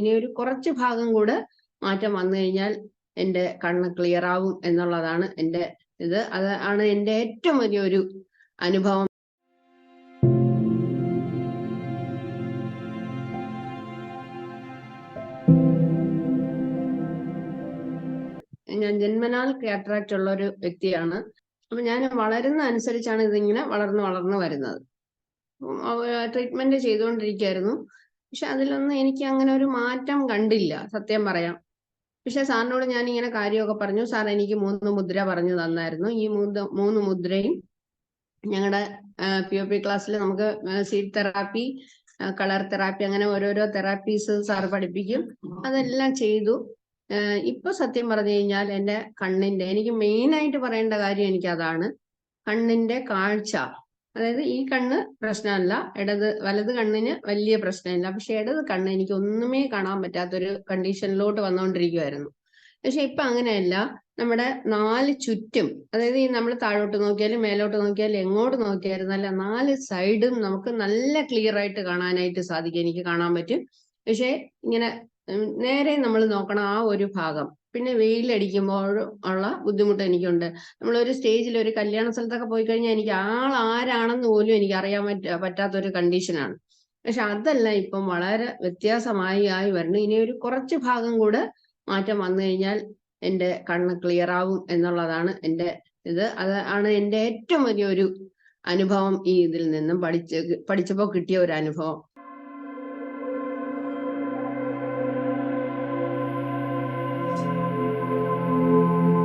ഇനി ഒരു കുറച്ച് ഭാഗം കൂടെ മാറ്റം വന്നു കഴിഞ്ഞാൽ എന്റെ കണ്ണ് ക്ലിയർ ആവും എന്നുള്ളതാണ് എന്റെ ഇത്. അതാണ് എന്റെ ഏറ്റവും വലിയൊരു അനുഭവം. ഞാൻ ജന്മനാൽ കാറ്ററാക്ട് ഉള്ള ഒരു വ്യക്തിയാണ്. അപ്പൊ ഞാൻ വളരുന്ന അനുസരിച്ചാണ് ഇതിങ്ങനെ വളർന്ന് വളർന്ന് വരുന്നത്. ട്രീറ്റ്മെന്റ് ചെയ്തുകൊണ്ടിരിക്കുകയായിരുന്നു. പക്ഷെ അതിലൊന്നും എനിക്ക് അങ്ങനെ ഒരു മാറ്റം കണ്ടില്ല സത്യം പറയാം. പക്ഷെ സാറിനോട് ഞാൻ ഇങ്ങനെ കാര്യമൊക്കെ പറഞ്ഞു. സാർ എനിക്ക് മൂന്ന് മുദ്ര പറഞ്ഞു തന്നായിരുന്നു. ഈ മൂന്ന് മൂന്ന് മുദ്രയും ഞങ്ങളുടെ പി ഒ പി ക്ലാസ്സിൽ നമുക്ക് സീറ്റ് തെറാപ്പി കളർ തെറാപ്പി അങ്ങനെ ഓരോരോ തെറാപ്പീസ് സാർ പഠിപ്പിക്കും. അതെല്ലാം ചെയ്തു. ഇപ്പൊ സത്യം പറഞ്ഞു കഴിഞ്ഞാൽ എന്റെ കണ്ണിന്റെ എനിക്ക് മെയിൻ ആയിട്ട് പറയേണ്ട കാര്യം എനിക്ക് അതാണ് കണ്ണിന്റെ കാഴ്ച. അതായത് ഈ കണ്ണ് പ്രശ്നമല്ല. ഇടത് വലത് കണ്ണിന് വലിയ പ്രശ്നമില്ല. പക്ഷെ ഇടത് കണ്ണ് എനിക്ക് ഒന്നുമേ കാണാൻ പറ്റാത്തൊരു കണ്ടീഷനിലോട്ട് വന്നുകൊണ്ടിരിക്കുമായിരുന്നു പക്ഷെ ഇപ്പൊ അങ്ങനെയല്ല. നമ്മുടെ നാല് ചുറ്റും അതായത് ഈ നമ്മൾ താഴോട്ട് നോക്കിയാലും മേലോട്ട് നോക്കിയാലും എങ്ങോട്ട് നോക്കിയാലും നല്ല നാല് സൈഡും നമുക്ക് നല്ല ക്ലിയർ ആയിട്ട് കാണാനായിട്ട് സാധിക്കും. എനിക്ക് കാണാൻ പറ്റും. പക്ഷെ ഇങ്ങനെ നേരെ നമ്മൾ നോക്കണം ആ ഒരു ഭാഗം. പിന്നെ വെയിലടിക്കുമ്പോൾ ഉള്ള ബുദ്ധിമുട്ട് എനിക്കുണ്ട്. നമ്മളൊരു സ്റ്റേജിൽ ഒരു കല്യാണ സ്ഥലത്തൊക്കെ പോയി കഴിഞ്ഞാൽ എനിക്ക് ആൾ ആരാണെന്ന് പോലും എനിക്ക് അറിയാൻ പറ്റ പറ്റാത്തൊരു കണ്ടീഷനാണ്. പക്ഷെ അതല്ല ഇപ്പം വളരെ വ്യത്യാസമായി ആയി വരണം ഇനി ഒരു കുറച്ച് ഭാഗം കൂടെ മാറ്റം വന്നു കഴിഞ്ഞാൽ എന്റെ കണ്ണ് ക്ലിയർ ആവും എന്നുള്ളതാണ് എന്റെ ഇത്. അത് ആണ് എന്റെ ഏറ്റവും വലിയൊരു അനുഭവം ഈ ഇതിൽ നിന്നും പഠിച്ച് പഠിച്ചപ്പോൾ കിട്ടിയ ഒരു അനുഭവം.